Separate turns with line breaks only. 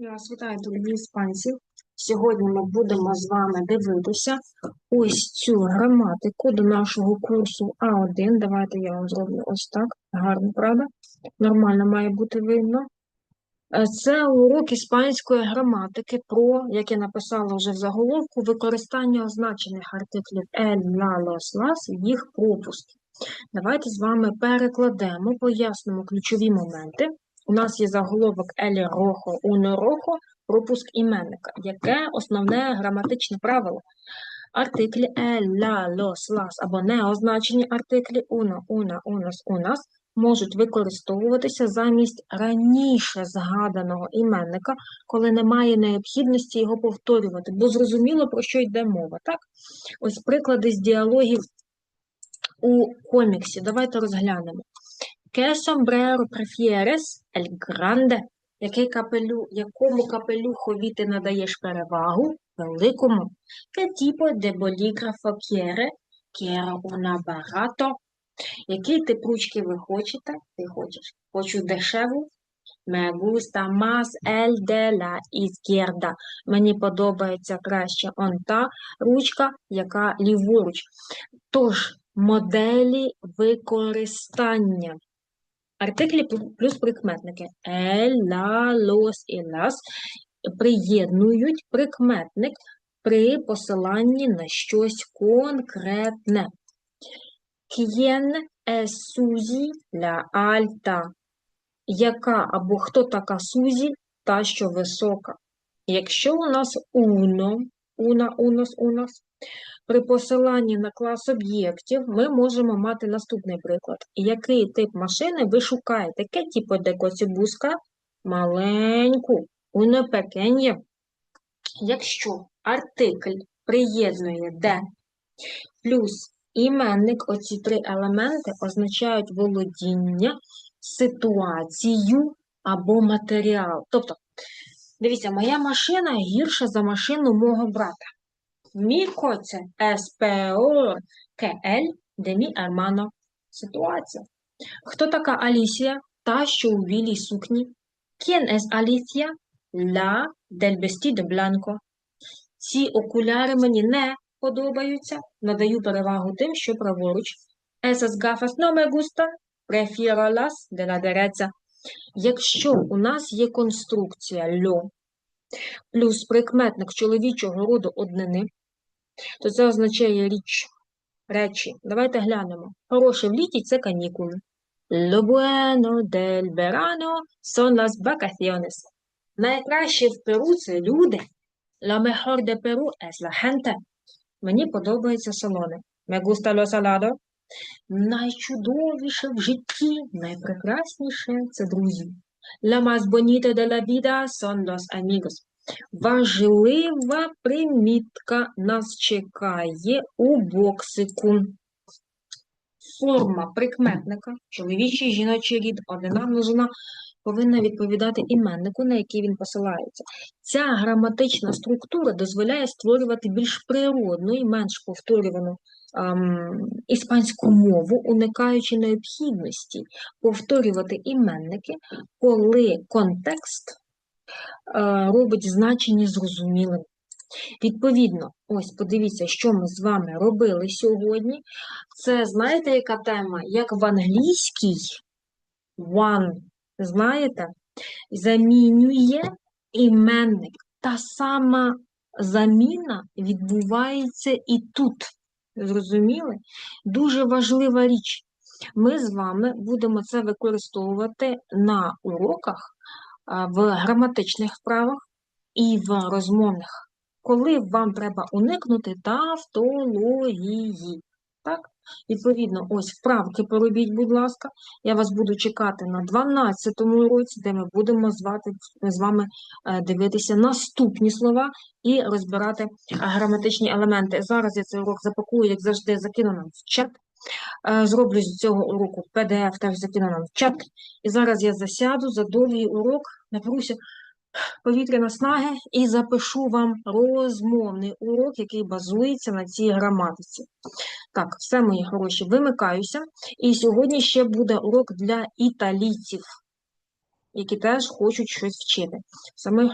Я вас вітаю, дорогі іспанці. Сьогодні ми будемо з вами дивитися ось цю граматику до нашого курсу А1. Давайте я вам зроблю ось так. Гарно, правда? Нормально має бути видно. Е, Це урок іспанської граматики про, як я написала вже в заголовку, використання означених артиклів el, la, los, las, їх пропуск. Давайте з вами перекладемо, пояснимо ключові моменти. У нас є заголовок елі рохо, уно рохо, пропуск іменника. Яке основне граматичне правило? Артиклі ель, лос, лас або неозначені артиклі уно, уна, унос, унас можуть використовуватися замість раніше згаданого іменника, коли немає необхідності його повторювати, бо зрозуміло, про що йде мова. Так? Ось приклади з діалогів у коміксі. Давайте розглянемо. ¿Qué sombrero prefieres? El grande. Який капелю, якому капелюхові ти надаєш перевагу? Великому. ¿Qué tipo de bolígrafo quiere? Quiero una barato. Який тип ручки ви хочете? Ти хочеш. Хочу дешеву. Me gusta más el de la izquierda. Мені подобається краще он та ручка, яка ліворуч. Тож, моделі використання. Артиклі плюс прикметники. El, la, los і las приєднують прикметник при посиланні на щось конкретне. Quién es Suzy la alta? Яка або хто така Сузі, та, що висока? Якщо у нас uno, una, unos, unos, при посиланні на клас об'єктів ми можемо мати наступний приклад. Який тип машини ви шукаєте? Яке типу де коцібуска? Маленьку, pequeña. Якщо артикль приєднує де плюс іменник, оці три елементи означають володіння, ситуацію або матеріал. Тобто, дивіться, моя машина гірша за машину мого брата. Mi coche es peor que el. Ситуація. Хто така Алісія? Та, що у білій сукні. ¿Quién es Alicia? La del vestido blanco. Ці окуляри мені не подобаються. Надаю перевагу тим, що праворуч. Esas gafas no me gustan. Prefiero las de. Якщо у нас є конструкція льо плюс прикметник чоловічого роду однини, то це означає річ, речі. Давайте глянемо. Хороше в літі це канікули. Lo bueno del verano son las vacaciones. Найкраще в Перу це люди. Lo mejor de Perú es la gente. Мені подобається солоне. Me gusta lo salado. Найчудовіше в житті, найпрекрасніше це друзі. La más bonita de la vida son los amigos. Важлива примітка нас чекає у боксику. Форма прикметника, чоловічий, жіночий рід, одина множина повинна відповідати іменнику, на який він посилається. Ця граматична структура дозволяє створювати більш природну і менш повторювану ем, іспанську мову, уникаючи необхідності повторювати іменники, коли контекст робить значення зрозумілим. Відповідно, ось подивіться, що ми з вами робили сьогодні. Це знаєте, яка тема? Як в англійській one, знаєте, замінює іменник. Та сама заміна відбувається і тут. Зрозуміли? Дуже важлива річ. Ми з вами будемо це використовувати на уроках в граматичних вправах і в розмовних коли вам треба уникнути тавтології. Так? Відповідно, ось вправки поробіть, будь ласка. Я вас буду чекати на 12-му уроці, де ми будемо звати, з вами е, дивитися наступні слова і розбирати граматичні елементи. Зараз я цей урок запакую, як завжди, закину нам в чат. Е, Зроблю з цього уроку PDF, теж закину нам в чат. І зараз я засяду за довгий урок, наберуся повітря наснаги і запишу вам розмовний урок, який базується на цій граматиці. Так, все, мої хороші, вимикаюся. І сьогодні ще буде урок для італійців, які теж хочуть щось вчити. Хороші,